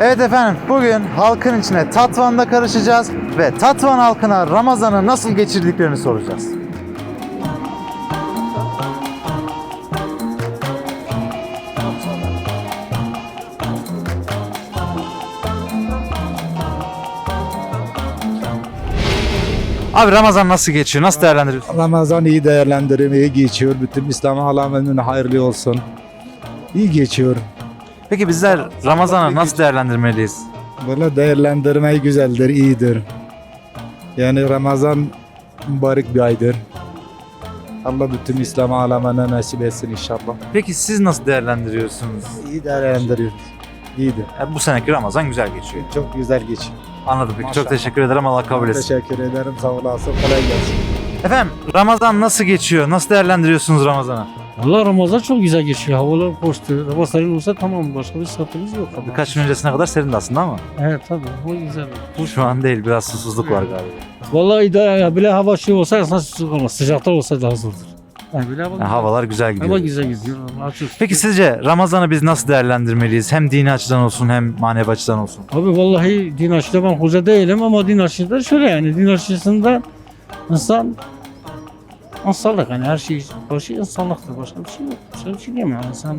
Evet efendim bugün halkın içine Tatvan'da karışacağız ve Tatvan halkına Ramazan'ı nasıl geçirdiklerini soracağız. Abi Ramazan nasıl geçiyor? Nasıl değerlendiriyorsun? Ramazan iyi değerlendirim, iyi geçiyor. Bütün İslam aleminin hayırlı olsun. İyi geçiyor. Peki bizler Ramazan'ı nasıl değerlendirmeliyiz? Böyle değerlendirmeyi güzeldir, iyidir. Yani Ramazan mübarek bir aydır. Allah bütün İslam alemine nasip etsin inşallah. Peki siz nasıl değerlendiriyorsunuz? İyi değerlendiriyoruz. İyidir. Yani bu seneki Ramazan güzel geçiyor. Çok güzel geçiyor. Anladım peki. Çok Maşallah. teşekkür ederim. Allah kabul etsin. Teşekkür ederim. Sağ olasın. Kolay gelsin. Efendim Ramazan nasıl geçiyor? Nasıl değerlendiriyorsunuz Ramazan'ı? Valla Ramazan çok güzel geçiyor. Havalar hoştu. Hava serin olsa tamam başka bir sıkıntımız yok. ama. Birkaç gün öncesine kadar serindi aslında ama Evet tabii o güzel. şu an değil. Biraz susuzluk var galiba. Valla idare ya bile hava şey olsa aslında sıcak olmaz. Sıcakta olsa daha zordur. Yani bile hava, Yani havalar güzel gidiyor. hava güzel gidiyor. Çok Peki sizce Ramazan'ı biz nasıl değerlendirmeliyiz? Hem dini açıdan olsun hem manevi açıdan olsun. Abi vallahi din açıda ben hoca değilim ama din açıda şöyle yani din açısında insan insanlık hani her şey başı insanlıktır başka bir şey yok. Başka bir şey diyemem yani insan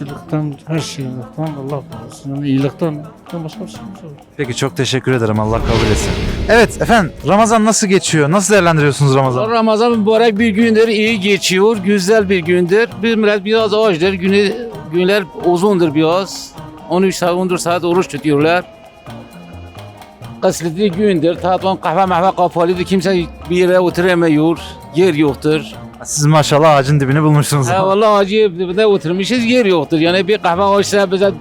kötülükten her şeylikten Allah korusun yani iyilikten başka bir şey yok. Peki çok teşekkür ederim. Allah kabul etsin. Evet efendim Ramazan nasıl geçiyor? Nasıl değerlendiriyorsunuz Ramazan'ı? Ramazan mübarek bir gündür, iyi geçiyor, güzel bir gündür. Bir millet biraz ağaçtır, günü, günler uzundur biraz. 13 saat, 14 saat oruç tutuyorlar. Kısıtlı gündür, tatvan kahve mahve kapalıdır, kimse bir yere oturamıyor, yer yoktur. Siz maşallah ağacın dibini bulmuşsunuz. Ha, vallahi acı ne oturmuşuz, yer yoktur. Yani bir kahve açsa bize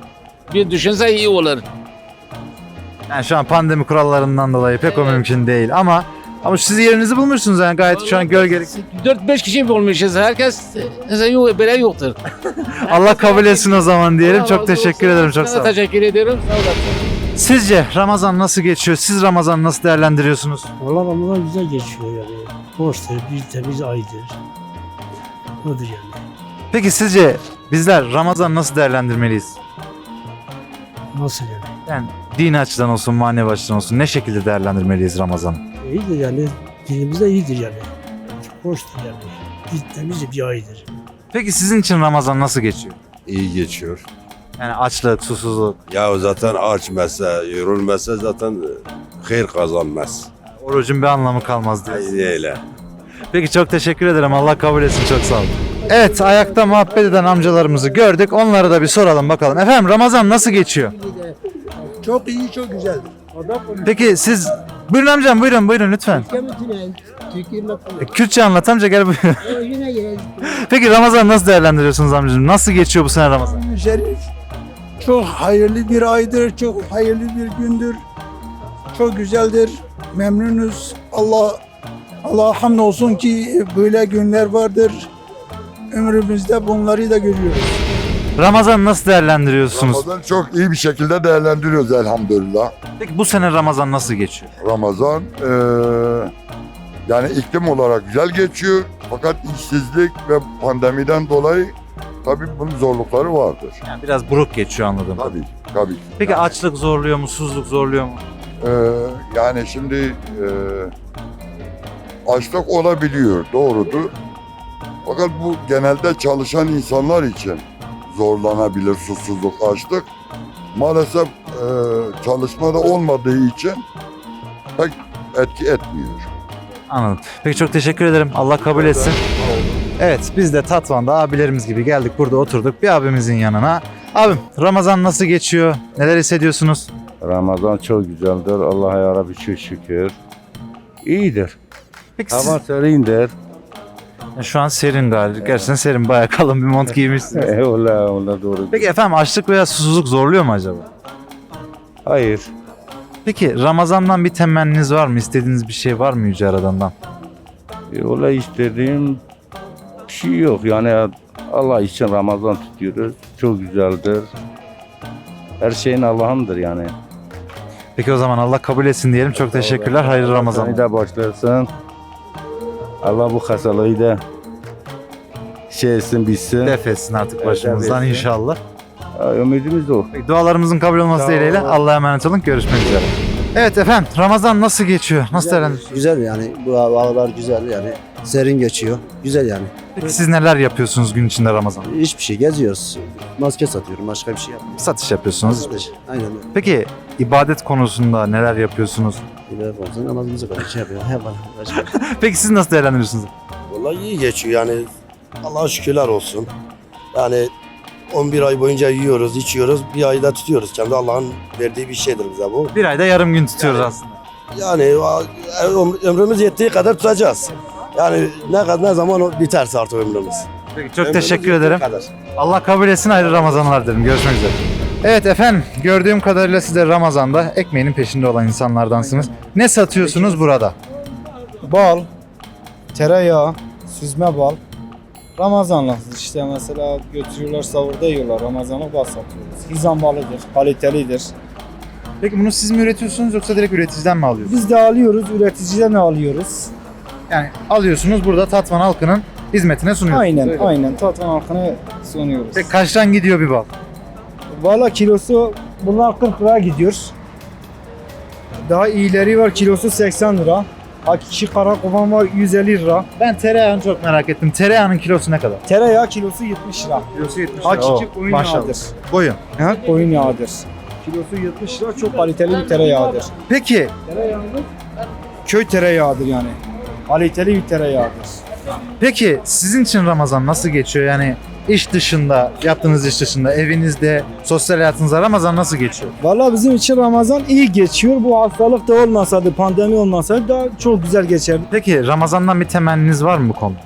bir düşünse iyi olur. Yani şu an pandemi kurallarından dolayı pek o mümkün değil ama ama siz yerinizi bulmuşsunuz yani gayet şu an gölgelik. 4-5 kişi olmuşuz, herkes yok, böyle yoktur. Allah kabul etsin o zaman diyelim. Çok teşekkür ederim. Çok sağ olun. teşekkür ederim. Sağ olasın. Sizce Ramazan nasıl geçiyor? Siz Ramazan'ı nasıl değerlendiriyorsunuz? Valla Ramazan güzel geçiyor yani. Hoştur, bir temiz aydır. Odur yani. Peki sizce bizler Ramazan'ı nasıl değerlendirmeliyiz? Nasıl yani? Yani dini açıdan olsun, manevi açıdan olsun ne şekilde değerlendirmeliyiz Ramazan'ı? İyidir yani. Dinimizde iyidir yani. Çok hoştur yani. Bir temiz bir aydır. Peki sizin için Ramazan nasıl geçiyor? iyi geçiyor. Yani açlık, susuzluk, Ya zaten aç mese, yorulmasa zaten hayır kazanmaz. orucun bir anlamı kalmaz diyorsun. Aynen öyle. Peki çok teşekkür ederim. Allah kabul etsin. Çok sağ olun. Evet ayakta muhabbet eden amcalarımızı gördük. Onlara da bir soralım bakalım. Efendim Ramazan nasıl geçiyor? Çok iyi, çok güzel. Peki siz... Buyurun amcam buyurun buyurun lütfen. E, Kürtçe anlat amca gel buyurun. Peki Ramazan nasıl değerlendiriyorsunuz amcacığım? Nasıl geçiyor bu sene Ramazan? Şerif çok hayırlı bir aydır, çok hayırlı bir gündür. Çok güzeldir. Memnunuz. Allah Allah hamdolsun ki böyle günler vardır. Ömrümüzde bunları da görüyoruz. Ramazan nasıl değerlendiriyorsunuz? Ramazan çok iyi bir şekilde değerlendiriyoruz elhamdülillah. Peki bu sene Ramazan nasıl geçiyor? Ramazan eee, yani iklim olarak güzel geçiyor. Fakat işsizlik ve pandemiden dolayı tabii bunun zorlukları vardır. Yani biraz buruk geçiyor anladım. Tabii, tabii. Peki açlık zorluyor mu? Susuzluk zorluyor mu? Eee, yani şimdi eee açlık olabiliyor, doğrudur. Fakat bu genelde çalışan insanlar için zorlanabilir susuzluk, açlık. Maalesef eee çalışmada olmadığı için pek etki etmiyor. Anladım. Peki çok teşekkür ederim. Allah kabul etsin. Evet biz de Tatvan'da abilerimiz gibi geldik burada oturduk bir abimizin yanına. Abim Ramazan nasıl geçiyor? Neler hissediyorsunuz? Ramazan çok güzeldir. Allah'a yarabbi çok şükür. İyidir. Peki siz- Hava serindir. şu an serin galiba. Gerçekten serin. Bayağı kalın bir mont giymişsiniz. Eyvallah, eyvallah doğru. Peki efendim açlık veya susuzluk zorluyor mu acaba? Hayır. Peki Ramazan'dan bir temenniniz var mı? İstediğiniz bir şey var mı Yüce Aradan'dan? Öyle istediğim bir şey yok. Yani Allah için Ramazan tutuyoruz. Çok güzeldir. Her şeyin Allah'ındır yani. Peki o zaman Allah kabul etsin diyelim. Çok teşekkürler. Hayırlı Ramazan. Seni de başlasın. Allah bu hastalığı da şey etsin bitsin. Def etsin artık başımızdan Evet, evet. inşallah. Ümidimiz de o. Dualarımızın kabul olması Sağ dileğiyle olun. Allah'a emanet olun. Görüşmek üzere. Evet efendim Ramazan nasıl geçiyor? Nasıl değerlendiriyorsunuz? Güzel yani bu havalar güzel yani serin geçiyor. Güzel yani. Peki siz neler yapıyorsunuz gün içinde Ramazan? Hiçbir şey geziyoruz. Maske satıyorum başka bir şey yapmıyorum. Satış yapıyorsunuz. Aynen öyle. Peki ibadet konusunda neler yapıyorsunuz? De olsun namazımızı kadar şey yapıyor. He bana başka. Peki siz nasıl değerlendiriyorsunuz? Vallahi iyi geçiyor yani. Allah'a şükürler olsun. Yani 11 ay boyunca yiyoruz, içiyoruz. Bir ayda tutuyoruz. Kendi Allah'ın verdiği bir şeydir bize bu. Bir ayda yarım gün tutuyoruz aslında. Yani öm- ömrümüz yettiği kadar tutacağız. Yani ne kadar ne zaman o biterse artık ömrümüz. Peki çok Ömrümüz teşekkür yettiği ederim. kadar. Allah kabul etsin hayırlı Ramazanlar derim. Görüşmek üzere. Evet efendim gördüğüm kadarıyla siz de Ramazan'da ekmeğinin peşinde olan insanlardansınız. Ne satıyorsunuz burada? Bal, tereyağı, süzme bal. Ramazanlık işte mesela götürüyorlar savurda yiyorlar. Ramazanlık bal satıyoruz. Hizan balıdır, kalitelidir. Peki bunu siz mi üretiyorsunuz yoksa direkt üreticiden mi alıyorsunuz? Biz de alıyoruz, üreticiden alıyoruz. Yani alıyorsunuz burada Tatvan halkının hizmetine sunuyorsunuz. Aynen, Öyle. aynen. Tatvan halkına sunuyoruz. Peki kaçtan gidiyor bir bal? Valla kilosu bunlar 40 lira gidiyor. Daha iyileri var kilosu 80 lira. Hakiki kara kovan var 150 lira. Ben tereyağını çok merak ettim. Tereyağının kilosu ne kadar? Tereyağı kilosu 70 lira. Kilosu 70 Hakiki koyun yağıdır. Koyun. Ha, koyun yağıdır. Kilosu 70 lira çok kaliteli bir tereyağıdır. Peki Köy tereyağıdır yani. Kaliteli bir tereyağıdır. Peki sizin için Ramazan nasıl geçiyor? Yani iş dışında, yaptığınız iş dışında, evinizde, sosyal hayatınızda Ramazan nasıl geçiyor? Valla bizim için Ramazan iyi geçiyor. Bu hastalık da olmasaydı, pandemi olmasaydı daha çok güzel geçerdi. Peki Ramazan'dan bir temenniniz var mı bu konuda?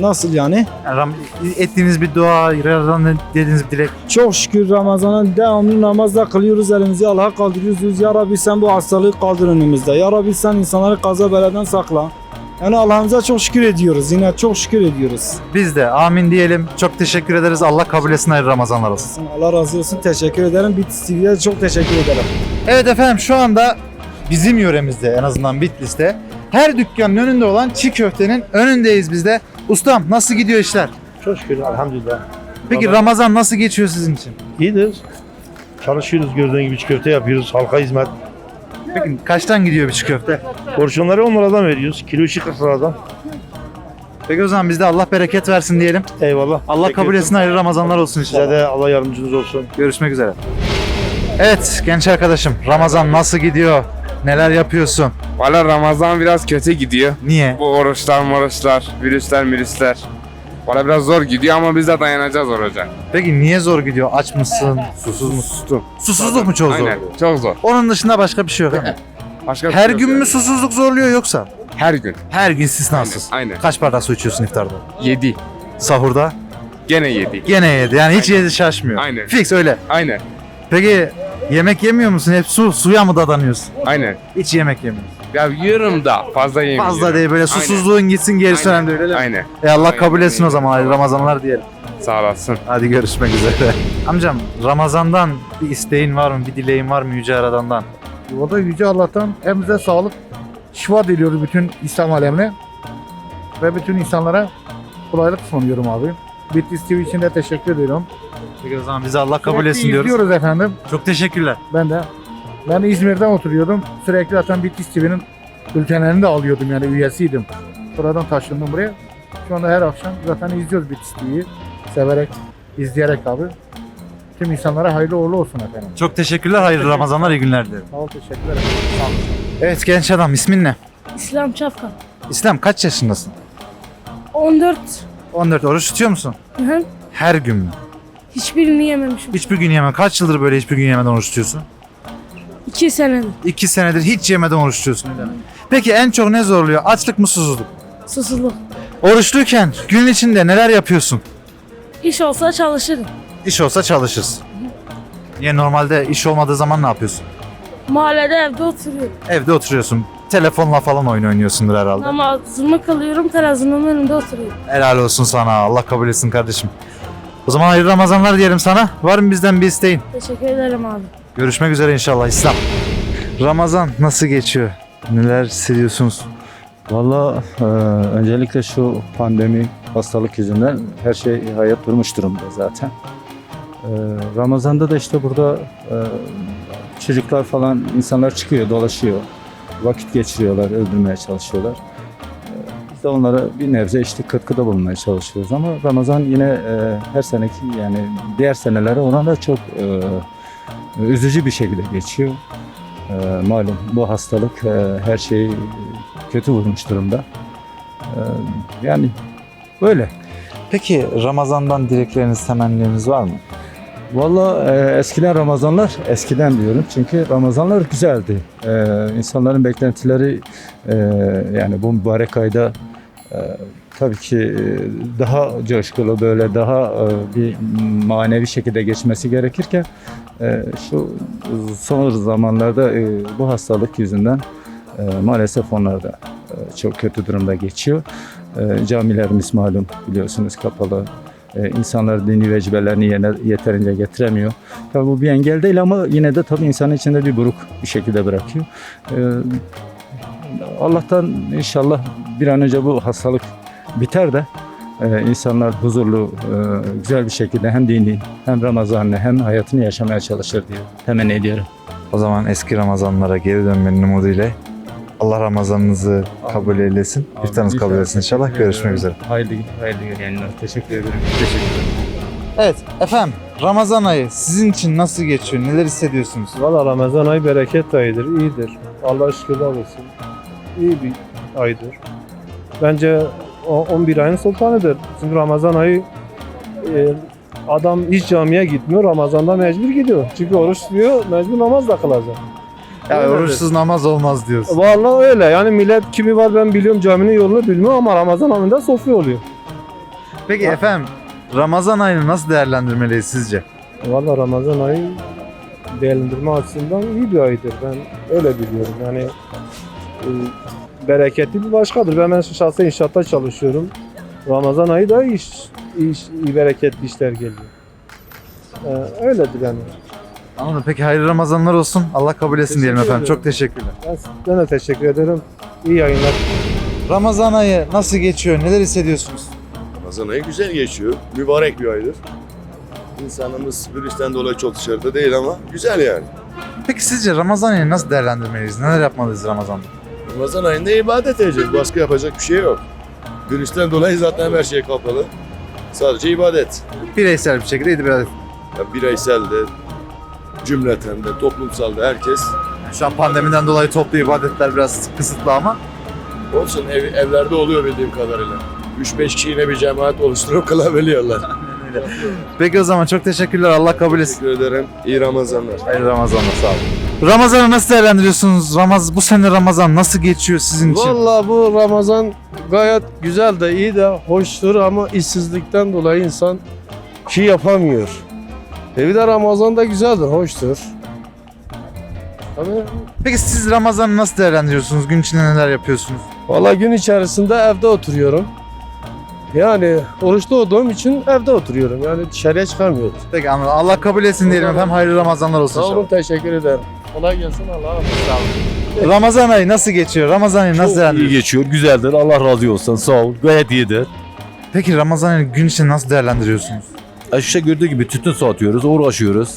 Nasıl yani? Yani Ram- ettiğiniz bir dua, Ramazan'dan dediğiniz bir dilek. Çok şükür Ramazan'a devamlı namazla kılıyoruz elimizi Allah'a kaldırıyoruz. Ya Rabbi sen bu hastalığı kaldır önümüzde. Ya Rabbi sen insanları kaza beladan sakla. Yani Allah'ımıza çok şükür ediyoruz. Yine çok şükür ediyoruz. Biz de amin diyelim. Çok teşekkür ederiz. Allah kabul etsin hayırlı Ramazanlar olsun. Allah razı olsun. Teşekkür ederim. Bit TV'ye çok teşekkür ederim. Evet efendim şu anda bizim yöremizde en azından Bitlis'te her dükkanın önünde olan çiğ köftenin önündeyiz biz de. Ustam nasıl gidiyor işler? Çok şükür elhamdülillah. Peki Ramazan nasıl geçiyor sizin için? İyidir. Çalışıyoruz gördüğün gibi çiğ köfte yapıyoruz. Halka hizmet. Peki kaçtan gidiyor bir çiğ köfte? Porsiyonları 10 liradan veriyoruz. Kilo işi 40 liradan. Peki o zaman biz de Allah bereket versin diyelim. Eyvallah. Allah kabul etsin hayırlı Ramazanlar olsun Size inşallah. de Allah yardımcınız olsun. Görüşmek üzere. Evet genç arkadaşım Ramazan nasıl gidiyor? Neler yapıyorsun? Valla Ramazan biraz kötü gidiyor. Niye? Bu oruçlar moruçlar, virüsler virüsler. Valla biraz zor gidiyor ama biz de dayanacağız oruca. Peki niye zor gidiyor? Aç mısın? Susuz musun? Sustum. Susuzluk mu çok zor? Aynen çok zor. Onun dışında başka bir şey yok değil mi? Başka bir Her şey yok gün yani. mü susuzluk zorluyor yoksa? Her gün. Her gün istisnasız. Aynen. aynen. Kaç bardak su içiyorsun iftarda? 7. Sahurda? Gene 7. Gene yedi. Yani hiç yedi şaşmıyor. Aynen. Fix öyle. Aynen. Peki yemek yemiyor musun? Hep su, suya mı dadanıyorsun? Aynen. Hiç yemek yemiyorsun. Ya yiyorum da fazla yemiyorum. Fazla değil böyle susuzluğun gitsin gerisi Aynen. önemli öyle değil mi? Aynen. E Allah Aynen. kabul etsin o zaman. Hayırlı Ramazanlar diyelim. Sağ olasın. Hadi görüşmek üzere. Amcam Ramazan'dan bir isteğin var mı? Bir dileğin var mı Yüce Aradan'dan? O da Yüce Allah'tan hepimize sağlık, şifa diliyoruz bütün İslam alemine. Ve bütün insanlara kolaylık sunuyorum abi. Bitlis TV için de teşekkür ediyorum. Peki o zaman bizi Allah kabul Sürekli etsin diyoruz. izliyoruz efendim. Çok teşekkürler. Ben de. Ben İzmir'den oturuyordum. Sürekli zaten Bitlis TV'nin bültenlerini de alıyordum yani üyesiydim. Buradan taşındım buraya. Şu anda her akşam zaten izliyoruz Bitlis TV'yi. Severek, izleyerek abi. Tüm insanlara hayırlı uğurlu olsun efendim. Çok teşekkürler. Hayırlı Ramazanlar, iyi günler dilerim. Sağ ol, teşekkür ederim. Evet genç adam ismin ne? İslam Çafkan. İslam kaç yaşındasın? 14. 14 oruç tutuyor musun? Hı hı. Her gün mü? Hiçbirini yememişim. Hiçbir gün yemem. Kaç yıldır böyle hiçbir gün yemeden oruç tutuyorsun? 2 senedir. İki senedir hiç yemeden oruç tutuyorsun. Peki en çok ne zorluyor? Açlık mı susuzluk? Susuzluk. Oruçluyken gün içinde neler yapıyorsun? İş olsa çalışırım. İş olsa çalışırsın. Niye normalde iş olmadığı zaman ne yapıyorsun? Mahallede evde oturuyorum. Evde oturuyorsun. Telefonla falan oyun oynuyorsundur herhalde. Namazımı kılıyorum. Televizyonun önünde oturuyorum. Helal olsun sana. Allah kabul etsin kardeşim. O zaman hayırlı Ramazanlar diyelim sana. Var mı bizden bir isteğin? Teşekkür ederim abi. Görüşmek üzere inşallah İslam. Ramazan nasıl geçiyor? Neler hissediyorsunuz? Valla e, öncelikle şu pandemi hastalık yüzünden her şey hayat durmuş durumda zaten. E, Ramazan'da da işte burada e, çocuklar falan insanlar çıkıyor, dolaşıyor. Vakit geçiriyorlar, öldürmeye çalışıyorlar. E, Biz de onlara bir nebze işte katkıda bulunmaya çalışıyoruz ama Ramazan yine e, her seneki yani diğer senelere oranla çok e, üzücü bir şekilde geçiyor. E, malum bu hastalık e, her şeyi kötü vurmuş durumda. E, yani böyle. Peki Ramazan'dan dilekleriniz, temennileriniz var mı? Valla e, eskiden Ramazanlar, eskiden diyorum çünkü Ramazanlar güzeldi. E, insanların beklentileri e, yani bu mübarek ayda e, tabii ki e, daha coşkulu böyle daha e, bir manevi şekilde geçmesi gerekirken şu son zamanlarda e, bu hastalık yüzünden e, maalesef onlar da e, çok kötü durumda geçiyor. E, camilerimiz malum biliyorsunuz kapalı. E, insanlar dini vecibelerini yerine yeterince getiremiyor. Tabii bu bir engel değil ama yine de tabii insanın içinde bir buruk bir şekilde bırakıyor. E, Allah'tan inşallah bir an önce bu hastalık biter de e, insanlar huzurlu, e, güzel bir şekilde hem dini hem Ramazan'ını hem hayatını yaşamaya çalışır diye temenni ediyorum. O zaman eski Ramazanlara geri dönmenin umuduyla Allah Ramazanınızı kabul eylesin. İftarınızı kabul etsin inşallah. Görüşmek üzere. Hayırlı, hayırlı yayınlar. Teşekkür ederim. Evet efendim Ramazan ayı sizin için nasıl geçiyor? Neler hissediyorsunuz? Valla Ramazan ayı bereket ayıdır, iyidir. Allah şükürler olsun. İyi bir aydır. Bence 11 ayın sultanıdır. Çünkü Ramazan ayı e, adam hiç camiye gitmiyor, Ramazan'da mecbur gidiyor. Çünkü oruç tutuyor, mecbur namaz da kılacak. Ya Öyledir. oruçsuz namaz olmaz diyorsun. Vallahi öyle. Yani millet kimi var ben biliyorum caminin yolunu bilmiyor ama Ramazan ayında sofra oluyor. Peki efendim Ramazan ayını nasıl değerlendirmeliyiz sizce? Valla Ramazan ayı değerlendirme açısından iyi bir aydır. Ben öyle biliyorum. Yani e, bereketli bir başkadır. Ben, ben şahsen inşaatta çalışıyorum. Ramazan ayı da iş, iş iyi bereketli işler geliyor. Ee, öyledir yani. Anladım. Peki hayırlı Ramazanlar olsun. Allah kabul etsin diyelim efendim. Çok teşekkürler. Ben, ben de teşekkür ederim. İyi yayınlar. Ramazan ayı nasıl geçiyor? Neler hissediyorsunuz? Ramazan ayı güzel geçiyor. Mübarek bir aydır. İnsanımız virüsten dolayı çok dışarıda değil ama güzel yani. Peki sizce Ramazan ayını nasıl değerlendirmeliyiz? Neler yapmalıyız Ramazan'da? Ramazan ayında ibadet edeceğiz. Başka yapacak bir şey yok. Virüsten dolayı zaten her şey kapalı. Sadece ibadet. Bireysel bir şekilde ibadet. Yani bireysel de, cümleten de, toplumsal da herkes Şu an pandemiden dolayı toplu ibadetler biraz kısıtlı ama olsun ev, evlerde oluyor bildiğim kadarıyla. 3-5 kişi yine bir cemaat oluşturup kılabiliyorlar. Peki o zaman çok teşekkürler. Allah kabul etsin. Teşekkür ederim. İyi Ramazanlar. Hayırlı Ramazanlar sağ olun. Ramazan'ı nasıl değerlendiriyorsunuz? Ramaz bu sene Ramazan nasıl geçiyor sizin için? Vallahi bu Ramazan gayet güzel de iyi de hoştur ama işsizlikten dolayı insan şey yapamıyor. E bir de Ramazan da güzeldir, hoştur. Tabii. Peki siz Ramazan'ı nasıl değerlendiriyorsunuz? Gün içinde neler yapıyorsunuz? Vallahi gün içerisinde evde oturuyorum. Yani oruçlu olduğum için evde oturuyorum. Yani dışarıya çıkamıyoruz. Peki anladım. Allah kabul etsin diyelim efendim. Hayırlı Ramazanlar olsun Sağ olun, teşekkür ederim. Kolay gelsin Allah'a emanet. Ramazan ayı nasıl geçiyor? Ramazan ayı nasıl değerlendiriyorsunuz? geçiyor, güzeldir. Allah razı olsun. Sağ ol. Gayet iyidir. Peki Ramazan ayını gün içinde nasıl değerlendiriyorsunuz? Şu gördüğü gibi tütün satıyoruz, uğraşıyoruz.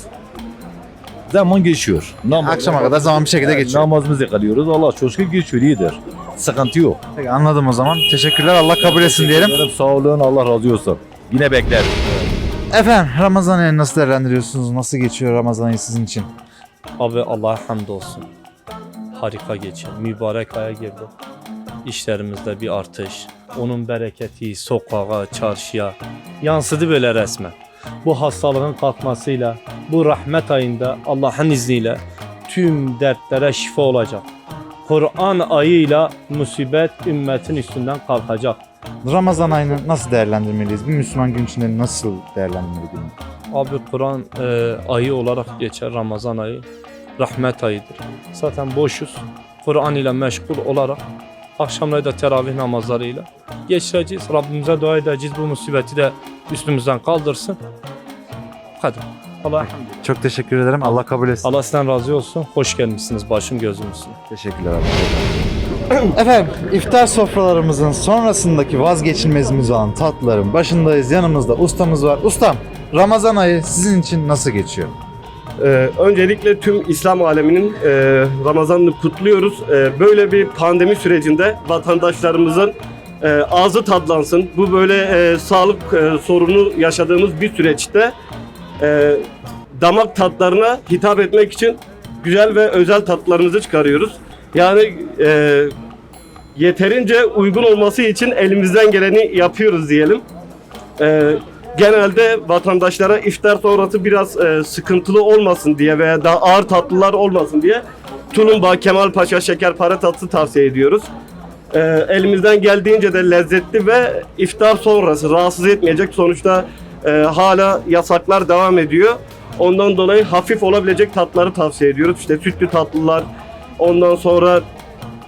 Zaman geçiyor. Namaz, Akşama kadar zaman bir şekilde geçiyor. Namazımızı kılıyoruz. Allah çok şükür geçiyor, iyidir. Sıkıntı yok. Peki anladım o zaman. Teşekkürler. Allah kabul etsin diyelim. Sağ olun, Allah razı olsun. Yine bekler. Efendim Ramazan ayını nasıl değerlendiriyorsunuz? Nasıl geçiyor Ramazan ayı sizin için? Abi Allah'a hamdolsun. Harika geçiyor. Mübarek aya girdi. İşlerimizde bir artış. Onun bereketi sokağa, çarşıya yansıdı böyle resmen. Bu hastalığın kalkmasıyla, bu rahmet ayında Allah'ın izniyle tüm dertlere şifa olacak. Kur'an ayıyla musibet ümmetin üstünden kalkacak. Ramazan ayını nasıl değerlendirmeliyiz? Bir Müslüman gün içinde nasıl değerlendirmeli günü? Abi Kur'an e, ayı olarak geçer Ramazan ayı. Rahmet ayıdır. Zaten boşuz. Kur'an ile meşgul olarak akşamları da teravih namazlarıyla geçireceğiz. Rabbimize dua edeceğiz. Bu musibeti de üstümüzden kaldırsın. Hadi. Allah, Çok teşekkür ederim. Allah kabul etsin. Allah sizden razı olsun. Hoş gelmişsiniz. Başım gözümüzsün. Teşekkürler abi. Efendim iftar sofralarımızın sonrasındaki vazgeçilmezimiz olan tatlıların başındayız. Yanımızda ustamız var. Ustam Ramazan ayı sizin için nasıl geçiyor? Ee, öncelikle tüm İslam aleminin e, Ramazan'ını kutluyoruz. Ee, böyle bir pandemi sürecinde vatandaşlarımızın e, ağzı tadlansın. Bu böyle e, sağlık e, sorunu yaşadığımız bir süreçte e, damak tatlarına hitap etmek için güzel ve özel tatlarımızı çıkarıyoruz. Yani e, yeterince uygun olması için elimizden geleni yapıyoruz diyelim. E, genelde vatandaşlara iftar sonrası biraz e, sıkıntılı olmasın diye veya daha ağır tatlılar olmasın diye tulumba, Kemal Paşa şekerpare tatlısı tavsiye ediyoruz. E, elimizden geldiğince de lezzetli ve iftar sonrası rahatsız etmeyecek sonuçta e, hala yasaklar devam ediyor. Ondan dolayı hafif olabilecek tatları tavsiye ediyoruz. İşte sütlü tatlılar, ondan sonra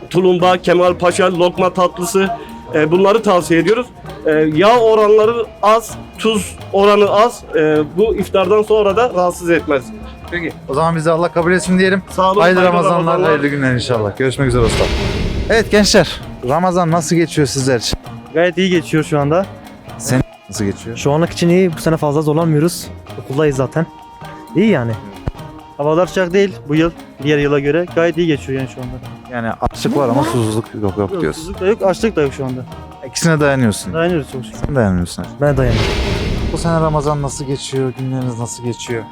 tulumba, Kemal Paşa, lokma tatlısı e, bunları tavsiye ediyoruz. E, yağ oranları az, tuz oranı az. E, bu iftardan sonra da rahatsız etmez. Peki. O zaman biz de Allah kabul etsin diyelim. Sağ olun. Hayırlı hayırlı Ramazanlar, Ramazanlar. hayırlı günler inşallah. Görüşmek üzere usta. Evet gençler, Ramazan nasıl geçiyor sizler için? Gayet iyi geçiyor şu anda. Sen nasıl geçiyor? Şu anlık için iyi. Bu sene fazla zorlanmıyoruz. Okuldayız zaten. İyi yani. Havalar sıcak değil bu yıl. Diğer yıla göre gayet iyi geçiyor yani şu anda. Yani açlık var ama susuzluk yok, yok diyorsun. Susuzluk da yok, açlık da yok şu anda. İkisine dayanıyorsun. Dayanıyoruz çok şükür. Sen dayanıyorsun. Ben dayanıyorum. Bu sene Ramazan nasıl geçiyor? Günleriniz nasıl geçiyor?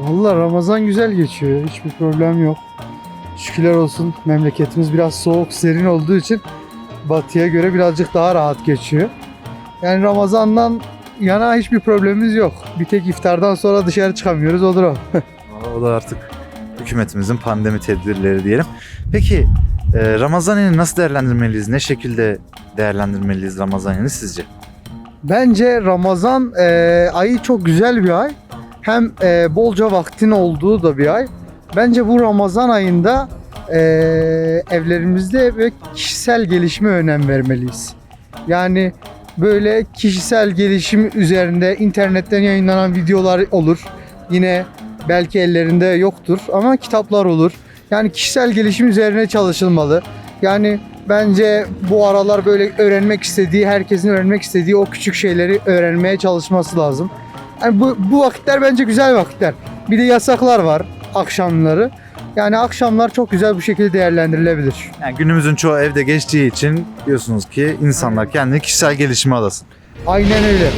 Vallahi Ramazan güzel geçiyor. Hiçbir problem yok. Şükürler olsun memleketimiz biraz soğuk, serin olduğu için batıya göre birazcık daha rahat geçiyor. Yani Ramazan'dan yana hiçbir problemimiz yok. Bir tek iftardan sonra dışarı çıkamıyoruz olur o. Valla o da artık hükümetimizin pandemi tedbirleri diyelim. Peki e, Ramazan ayını nasıl değerlendirmeliyiz? Ne şekilde değerlendirmeliyiz Ramazan ayını sizce? Bence Ramazan e, ayı çok güzel bir ay. Hem e, bolca vaktin olduğu da bir ay. Bence bu Ramazan ayında e, evlerimizde ve kişisel gelişime önem vermeliyiz. Yani böyle kişisel gelişim üzerinde internetten yayınlanan videolar olur. Yine belki ellerinde yoktur ama kitaplar olur. Yani kişisel gelişim üzerine çalışılmalı. Yani bence bu aralar böyle öğrenmek istediği, herkesin öğrenmek istediği o küçük şeyleri öğrenmeye çalışması lazım. Yani bu, bu vakitler bence güzel vakitler. Bir de yasaklar var akşamları. Yani akşamlar çok güzel bu şekilde değerlendirilebilir. Yani günümüzün çoğu evde geçtiği için diyorsunuz ki insanlar kendini kişisel gelişime adasın. Aynen öyle.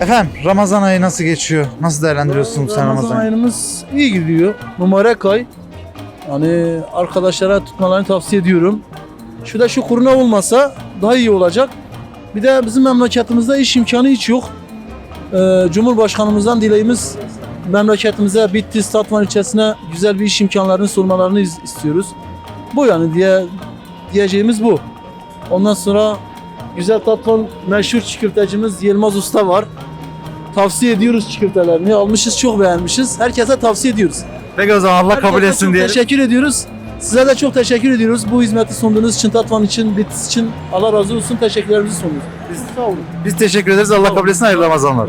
Efendim Ramazan ayı nasıl geçiyor? Nasıl değerlendiriyorsunuz sen Ramazan Ramazan ayı? ayımız iyi gidiyor. Mübarek ay. Yani arkadaşlara tutmalarını tavsiye ediyorum. Şu da şu kuruna olmasa daha iyi olacak. Bir de bizim memleketimizde iş imkanı hiç yok. Ee, Cumhurbaşkanımızdan dileğimiz memleketimize Bitlis Tatvan ilçesine güzel bir iş imkanlarını sunmalarını istiyoruz. Bu yani diye diyeceğimiz bu. Ondan sonra güzel Tatvan meşhur çikolatacımız Yılmaz Usta var. Tavsiye ediyoruz çikolatelerini. Almışız çok beğenmişiz. Herkese tavsiye ediyoruz. Peki o zaman Allah kabul Herkese etsin çok diyelim. Teşekkür ediyoruz. Size de çok teşekkür ediyoruz. Bu hizmeti sunduğunuz için, Tatvan için, Bitis için Allah razı olsun. Teşekkürlerimizi sunuyoruz. Biz sağ olun. Biz teşekkür ederiz. Allah kabul etsin. Hayırlı Ramazanlar.